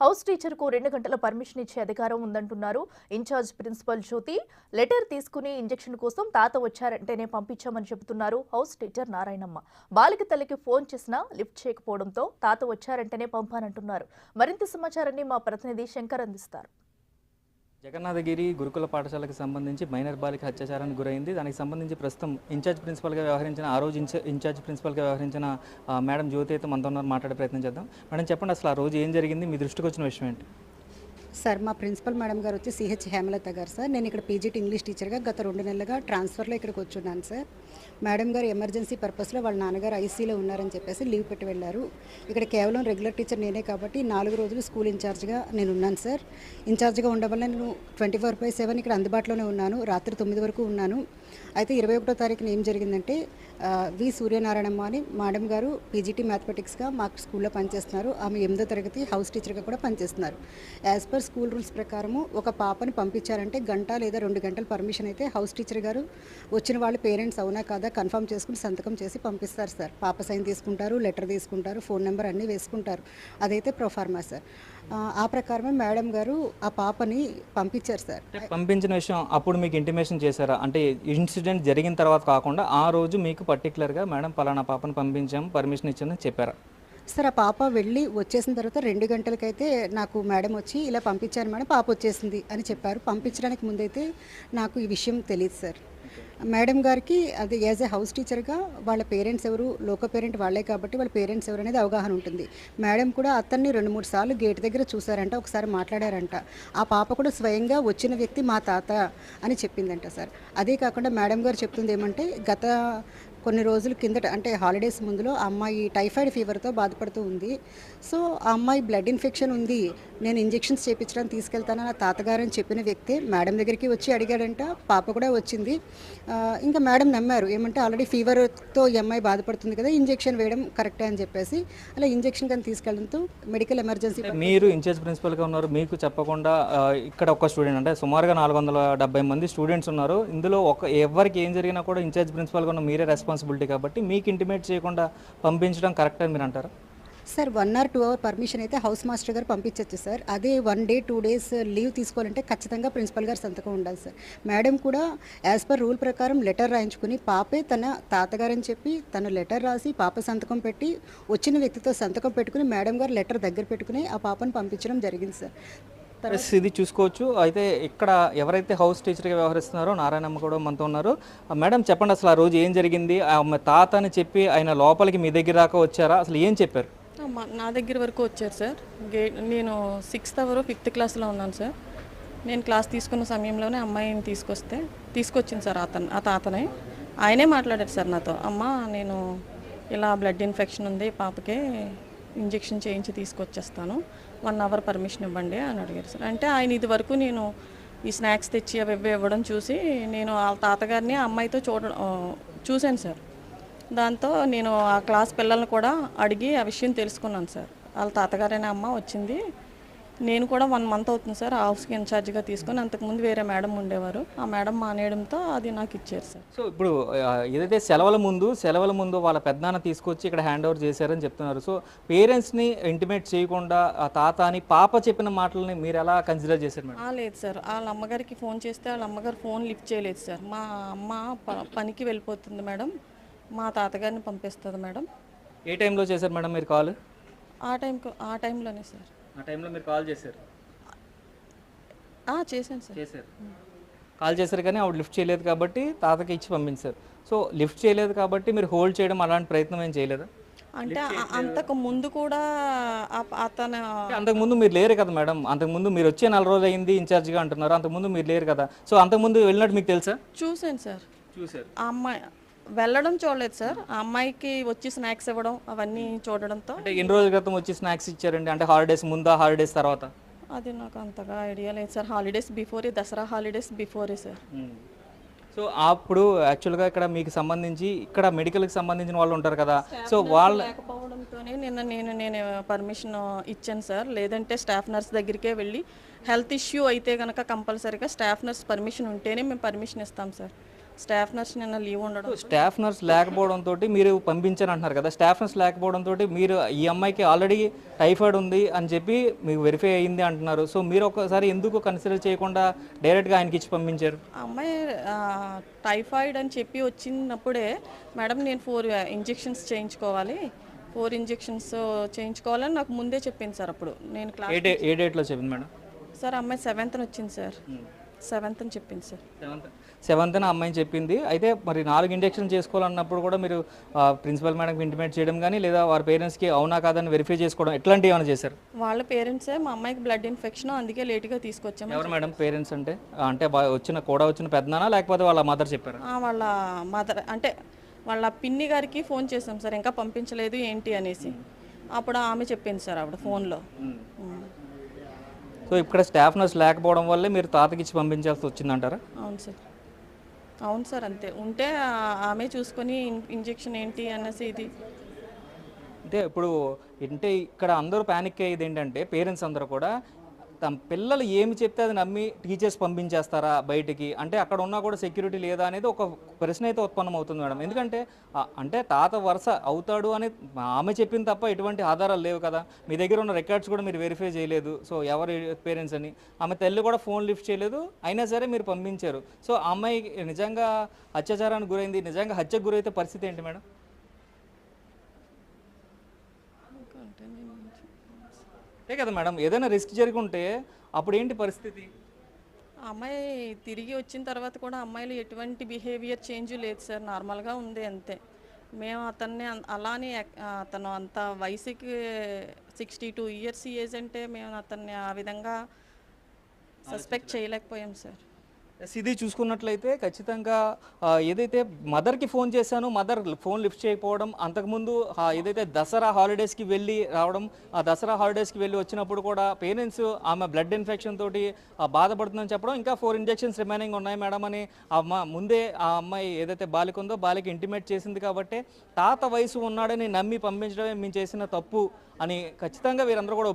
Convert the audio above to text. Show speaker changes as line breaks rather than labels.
House టీచర్కు రెండు గంటల permission ఇచ్చే అధికారం ఉందంటున్నారు. ఇన్ఛార్జ్ ప్రిన్సిపల్ జ్యోతి లెటర్ తీసుకుని ఇంజెక్షన్ కోసం తాత వచ్చారంటేనే పంపించామని చెబుతున్నారు హౌస్ టీచర్ నారాయణమ్మ. బాలిక తల్లికి ఫోన్ చేసినా లిఫ్ట్ చేయకపోవడంతో తాత వచ్చారంటేనే పంపానంటున్నారు. మరింత సమాచారాన్ని మా ప్రతినిధి శంకర్ అందిస్తారు.
జగన్నాథగిరి గురుకుల పాఠశాలకు సంబంధించి మైనర్ బాలిక అత్యాచారానికి గురైంది. దానికి సంబంధించి ప్రస్తుతం ఇన్ఛార్జ్ ప్రిన్సిపల్గా వ్యవహరించిన ఆ రోజు ఇన్ఛార్జ్ ప్రిన్సిపల్గా వ్యవహరించిన మేడం జ్యోతి అయితే మనతో ఉన్నారు మాట్లాడే ప్రయత్నం చేద్దాం. మేడం చెప్పండి అసలు ఆ రోజు ఏం జరిగింది? మీ దృష్టికి వచ్చిన విషయం ఏంటి?
సార్ మా ప్రిన్సిపల్ మేడం గారు వచ్చి సిహెచ్ హేమలత గారు సార్. నేను ఇక్కడ పీజీటీ ఇంగ్లీష్ టీచర్గా గత రెండు నెలలుగా ట్రాన్స్ఫర్లో ఇక్కడికి వచ్చున్నాను సార్. మేడం గారు ఎమర్జెన్సీ పర్పస్లో వాళ్ళ నాన్నగారు ఐసీలో ఉన్నారని చెప్పేసి లీవ్ పెట్టి వెళ్ళారు. ఇక్కడ కేవలం రెగ్యులర్ టీచర్ నేనే కాబట్టి నాలుగు రోజులు స్కూల్ ఇన్ఛార్జ్గా నేను ఉన్నాను సార్. ఇన్ఛార్జ్గా ఉండడం వల్ల నేను ట్వంటీ ఫోర్ బై సెవెన్ ఇక్కడ అందుబాటులోనే ఉన్నాను. రాత్రి తొమ్మిది వరకు ఉన్నాను. అయితే ఇరవై ఒకటో తారీఖున ఏం జరిగిందంటే వి సూర్యనారాయణమ్మ అని మేడం గారు పీజీటీ మ్యాథమెటిక్స్గా మాకు స్కూల్లో పనిచేస్తున్నారు. ఆమె ఎనిమిదో తరగతి హౌస్ టీచర్గా కూడా పనిచేస్తున్నారు. యాజ్ పర్ స్కూల్ రూల్స్ ప్రకారము ఒక పాపని పంపించారంటే గంట లేదా రెండు గంటల పర్మిషన్ అయితే హౌస్ టీచర్ గారు వచ్చిన వాళ్ళ పేరెంట్స్ అవునా కాదా కన్ఫర్మ్ చేసుకుని సంతకం చేసి పంపిస్తారు సార్. పాప సైన్ తీసుకుంటారు లెటర్ తీసుకుంటారు ఫోన్ నెంబర్ అన్నీ వేసుకుంటారు. అదైతే ప్రొఫార్మా సార్. ఆ, ప్రకారమే మేడం గారు ఆ పాపని పంపించారు సార్.
పంపించిన విషయం అప్పుడు మీకు ఇంటిమేషన్ చేశారా? అంటే ఇన్సిడెంట్ జరిగిన తర్వాత కాకుండా ఆ రోజు మీకు పర్టికులర్గా మేడం పలానా పాపను పంపించాము పర్మిషన్ ఇచ్చామని చెప్పారా?
సార్ ఆ పాప వెళ్ళి వచ్చేసిన తర్వాత రెండు గంటలకైతే నాకు మేడం వచ్చి ఇలా పంపించాను మేడం పాప వచ్చేసింది అని చెప్పారు. పంపించడానికి ముందైతే నాకు ఈ విషయం తెలియదు సార్. మేడం గారికి అది యాజ్ ఏ హౌస్ టీచర్గా వాళ్ళ పేరెంట్స్ ఎవరు లోక పేరెంట్ వాళ్ళే కాబట్టి వాళ్ళ పేరెంట్స్ ఎవరు అనేది అవగాహన ఉంటుంది. మేడం కూడా అతన్ని రెండు మూడు సార్లు గేట్ దగ్గర చూసారంట ఒకసారి మాట్లాడారంట. ఆ పాప కూడా స్వయంగా వచ్చిన వ్యక్తి మా తాత అని చెప్పిందంట సార్. అదే కాకుండా మేడం గారు చెప్తుంది ఏమంటే గత కొన్ని రోజుల కిందట అంటే హాలిడేస్ ముందులో ఆ అమ్మాయి టైఫాయిడ్ ఫీవర్తో బాధపడుతూ ఉంది. సో ఆ అమ్మాయి బ్లడ్ ఇన్ఫెక్షన్ ఉంది నేను ఇంజెక్షన్స్ చేయించడానికి తీసుకెళ్తానని ఆ తాతగారని చెప్పిన వ్యక్తి మేడం దగ్గరికి వచ్చి అడిగాడంట పాప కూడా వచ్చింది. ఇంకా మేడం నమ్మారు ఏమంటే ఆల్రెడీ ఫీవర్తో ఈ అమ్మాయి బాధపడుతుంది కదా ఇంజెక్షన్ వేయడం కరెక్టే అని చెప్పేసి అలా ఇంజెక్షన్ కానీ తీసుకెళ్ళడంతో మెడికల్ ఎమర్జెన్సీ
మీరు ఇన్ఛార్జ్ ప్రిన్సిపల్గా ఉన్నారు మీకు చెప్పకుండా ఇక్కడ ఒక స్టూడెంట్ అంటే సుమారుగా నాలుగు వందల డెబ్బై మంది స్టూడెంట్స్ ఉన్నారు. ఇందులో ఒక ఎవరికి ఏం జరిగినా కూడా ఇన్ఛార్జ్ ప్రిన్సిపల్గా ఉన్న మీరే రెస్పాన్సిబిలిటీ కాబట్టి మీకు ఇంటిమేట్ చేయకుండా పంపించడం కరెక్ట్ అని మీరు అంటారా?
Sir one or two hour permission అయితే హౌస్ మాస్టర్ గారు పంపించవచ్చు సార్. అదే one day two days leave తీసుకోవాలంటే ఖచ్చితంగా ప్రిన్సిపల్ గారు సంతకం ఉండాలి సార్. మేడం కూడా యాజ్ పర్ రూల్ ప్రకారం లెటర్ రాయించుకుని పాపే తన తాతగారని చెప్పి తను లెటర్ రాసి పాప సంతకం పెట్టి వచ్చిన వ్యక్తితో సంతకం పెట్టుకుని మేడం గారు లెటర్ దగ్గర పెట్టుకుని ఆ పాపను పంపించడం జరిగింది సార్.
ఇది చూసుకోవచ్చు. అయితే ఇక్కడ ఎవరైతే హౌస్ టీచర్గా వ్యవహరిస్తున్నారో నారాయణమ్మ కూడా మనతో ఉన్నారు. మేడం చెప్పండి అసలు ఆ రోజు ఏం జరిగింది? ఆ అమ్మ తాత అని చెప్పి ఆయన లోపలికి మీ దగ్గర దాకా వచ్చారా? అసలు ఏం చెప్పారు?
నా దగ్గర వరకు వచ్చారు సార్. గేట్ నేను సిక్స్త్ అవర్ ఫిఫ్త్ క్లాస్లో ఉన్నాను సార్. నేను క్లాస్ తీసుకున్న సమయంలోనే అమ్మాయిని తీసుకొస్తే తీసుకొచ్చింది సార్ అతను ఆ తాతనే. ఆయనే మాట్లాడారు సార్ నాతో. అమ్మ నేను ఇలా బ్లడ్ ఇన్ఫెక్షన్ ఉంది పాపకి ఇంజెక్షన్ చేయించి తీసుకొచ్చేస్తాను. వన్ అవర్ పర్మిషన్ ఇవ్వండి అని అడిగారు సార్. అంటే ఆయన ఇది వరకు నేను ఈ స్నాక్స్ తెచ్చి అవి ఇవి ఇవ్వడం చూసి నేను వాళ్ళ తాతగారిని ఆ అమ్మాయితో చూడడం చూశాను సార్. దాంతో నేను ఆ క్లాస్ పిల్లల్ని కూడా అడిగి ఆ విషయం తెలుసుకున్నాను సార్. వాళ్ళ తాతగారైన అమ్మ వచ్చింది. నేను కూడా వన్ మంత్ అవుతుంది సార్ హౌస్కి ఇన్ఛార్జ్గా తీసుకొని అంతకుముందు వేరే మేడం ఉండేవారు. ఆ మేడం మానేయడంతో అది నాకు ఇచ్చారు సార్.
సో ఇప్పుడు ఏదైతే సెలవుల ముందు సెలవుల ముందు వాళ్ళ పెద్దనాన్న తీసుకొచ్చి ఇక్కడ హ్యాండ్ ఓవర్ చేశారని చెప్తున్నారు. సో పేరెంట్స్ని ఇంటిమేట్ చేయకుండా ఆ తాత అని పాప చెప్పిన మాటలని మీరు ఎలా కన్సిడర్ చేశారు మేడం
లేదు సార్. వాళ్ళ అమ్మగారికి ఫోన్ చేస్తే వాళ్ళ అమ్మగారు ఫోన్ లిఫ్ట్ చేయలేదు సార్. మా అమ్మ పనికి వెళ్ళిపోతుంది మేడం మా తాతగారిని పంపిస్తుంది మేడం
ఏ టైంలో చేశారు మేడం మీరు కాల్
ఆ టైంకి ఆ టైంలోనే సార్.
ఆ టైంలో మీరు కాల్ చేశారు.
చేశాను సార్.
చేశారు. కాల్ చేశారు కానీ ఆవిడ లిఫ్ట్ చేయలేదు కాబట్టి తాతకి ఇచ్చి పంపించారు. సో లిఫ్ట్ చేయలేదు కాబట్టి మీరు హోల్డ్ చేయడం అలాంటి ప్రయత్నం ఏం చేయలేదా?
అంటే అంతకు ముందు కూడా అతను
అంటే అంతకుముందు మీరు లేరు కదా మేడం. అంతకుముందు మీరు వచ్చే నెల రోజు అయింది ఇన్ఛార్జ్గా అంటున్నారు. అంతకుముందు మీరు లేరు కదా. సో అంతకుముందు వెళ్ళినట్టు మీకు తెలుసా?
చూశాను సార్.
చూశారు.
ఆ అమ్మాయి వెళ్ళడం చూడలేదు సార్. ఆ అమ్మాయికి వచ్చి స్నాక్స్ ఇవ్వడం అవన్నీ చూడడంతో.
అంటే ఎన్ని రోజుల క్రితం వచ్చి స్నాక్స్ ఇచ్చారండి? అంటే హాలిడేస్ ముందా హాలిడేస్ తర్వాత?
అది నాకు అంతగా ఐడియా లేదు సార్. హాలిడేస్ బిఫోరే దసరా హాలిడేస్ బిఫోరే సార్.
సో అప్పుడు యాక్చువల్గా ఇక్కడ మీకు సంబంధించి ఇక్కడ మెడికల్కి సంబంధించిన వాళ్ళు ఉంటారు కదా. సో వాళ్ళ
లేకపోవడంతోనే నిన్న నేను నేను పర్మిషన్ ఇచ్చాను సార్. లేదంటే స్టాఫ్ నర్స్ దగ్గరికే వెళ్ళి హెల్త్ ఇష్యూ అయితే కనుక కంపల్సరీగా స్టాఫ్ నర్స్ పర్మిషన్ ఉంటేనే మేము పర్మిషన్ ఇస్తాం సార్. స్టాఫ్ నర్స్ నిన్న లీవ్ ఉండడం.
స్టాఫ్ నర్స్ లేకపోవడం తోటి మీరు పంపించారు అంటున్నారు కదా. స్టాఫ్ నర్స్ లేకపోవడం తోటి మీరు ఈ అమ్మాయికి ఆల్రెడీ టైఫాయిడ్ ఉంది అని చెప్పి మీకు వెరిఫై అయ్యింది అంటున్నారు. సో మీరు ఒకసారి ఎందుకు కన్సిడర్ చేయకుండా డైరెక్ట్గా ఆయనకి ఇచ్చి పంపించారు?
అమ్మాయి టైఫాయిడ్ అని చెప్పి వచ్చినప్పుడే మేడం నేను ఫోర్ ఇంజెక్షన్స్ చేయించుకోవాలి. ఫోర్ ఇంజెక్షన్స్ చేయించుకోవాలని నాకు ముందే చెప్పింది సార్ అప్పుడు. నేను క్లాస్
ఏ డేట్లో చెప్పింది మేడం?
సార్ అమ్మాయి సెవెంత్న వచ్చింది సార్. సెవెంత్ అని చెప్పింది సార్.
సెవెంత్. సెవెంత్న అమ్మాయి చెప్పింది. అయితే మరి నాలుగు ఇంజెక్షన్ చేసుకోవాలన్నప్పుడు కూడా మీరు ప్రిన్సిపల్ మేడంకి ఇంటిమేట్ చేయడం కానీ లేదా వారి పేరెంట్స్కి అవునా కాదని వెరిఫై చేసుకోవడం ఎట్లాంటివి ఏమైనా చేశారు?
వాళ్ళ పేరెంట్సే మా అమ్మాయికి బ్లడ్ ఇన్ఫెక్షన్ అందుకే లేట్గా తీసుకొచ్చాము
ఎవరు మేడం పేరెంట్స్ అంటే? అంటే వచ్చిన కూడా వచ్చిన పెద్దనా లేకపోతే వాళ్ళ మదర్ చెప్పారు?
వాళ్ళ మదర్ అంటే వాళ్ళ పిన్ని గారికి ఫోన్ చేసాం సార్. ఇంకా పంపించలేదు ఏంటి అనేసి. అప్పుడు ఆమె చెప్పింది సార్ ఆవిడ ఫోన్లో.
సో ఇక్కడ స్టాఫ్ నర్స్ లేకపోవడం వల్లే మీరు తాతకి ఇచ్చి పంపించాల్సి వచ్చిందంటారా?
అవును సార్. అవును సార్ అంతే. ఉంటే ఆమె చూసుకొని ఇంజెక్షన్ ఏంటి అనేసి ఇది.
అంటే ఇప్పుడు అంటే ఇక్కడ అందరూ ప్యానిక్ అయ్యేది ఏంటంటే పేరెంట్స్ అందరూ కూడా పిల్లలు ఏమి చెప్తే అది నమ్మి టీచర్స్ పంపించేస్తారా బయటికి? అంటే అక్కడ ఉన్నా కూడా సెక్యూరిటీ లేదా అనేది ఒక ప్రశ్న అయితే ఉత్పన్నం అవుతుంది మేడం. ఎందుకంటే అంటే తాత వరుస అవుతాడు అని ఆమె చెప్పింది తప్ప ఎటువంటి ఆధారాలు లేవు కదా. మీ దగ్గర ఉన్న రికార్డ్స్ కూడా మీరు వెరిఫై చేయలేదు. సో ఎవరి పేరెంట్స్ అని. ఆమె తల్లి కూడా ఫోన్ లిఫ్ట్ చేయలేదు. అయినా సరే మీరు పంపించారు. సో అమ్మాయి నిజంగా అత్యాచారానికి గురైంది. నిజంగా హత్యకు గురైతే పరిస్థితి ఏంటి మేడం? అంతే కదా మేడం. ఏదైనా రిస్క్ జరిగి ఉంటే అప్పుడు ఏంటి పరిస్థితి
అమ్మాయి తిరిగి వచ్చిన తర్వాత కూడా అమ్మాయిలో ఎటువంటి బిహేవియర్ చేంజ్ లేదు సార్. నార్మల్గా ఉంది అంతే. మేము అతన్ని అలానే అతను అంత వయసుకి సిక్స్టీ టూ ఇయర్స్ ఏజ్ అంటే మేము అతన్ని ఆ విధంగా సస్పెక్ట్ చేయలేకపోయాం సార్.
ఇది చూసుకున్నట్లయితే ఖచ్చితంగా ఏదైతే మదర్కి ఫోన్ చేశాను మదర్ ఫోన్ లిఫ్ట్ చేయకపోవడం అంతకుముందు ఏదైతే దసరా హాలిడేస్కి వెళ్ళి రావడం ఆ దసరా హాలిడేస్కి వెళ్ళి వచ్చినప్పుడు కూడా పేరెంట్స్ ఆమె బ్లడ్ ఇన్ఫెక్షన్ తోటి బాధపడుతుందని చెప్పడం ఇంకా ఫోర్ ఇంజెక్షన్స్ రిమైనింగ్ ఉన్నాయి మేడం అని ఆ అమ్మ ముందే ఆ అమ్మాయి ఏదైతే బాలిక ఉందో బాలిక ఇంటిమేట్ చేసింది కాబట్టి తాత వయసు ఉన్నాడని నమ్మి పంపించడమే మేము చేసిన తప్పు అని ఖచ్చితంగా వీరందరూ కూడా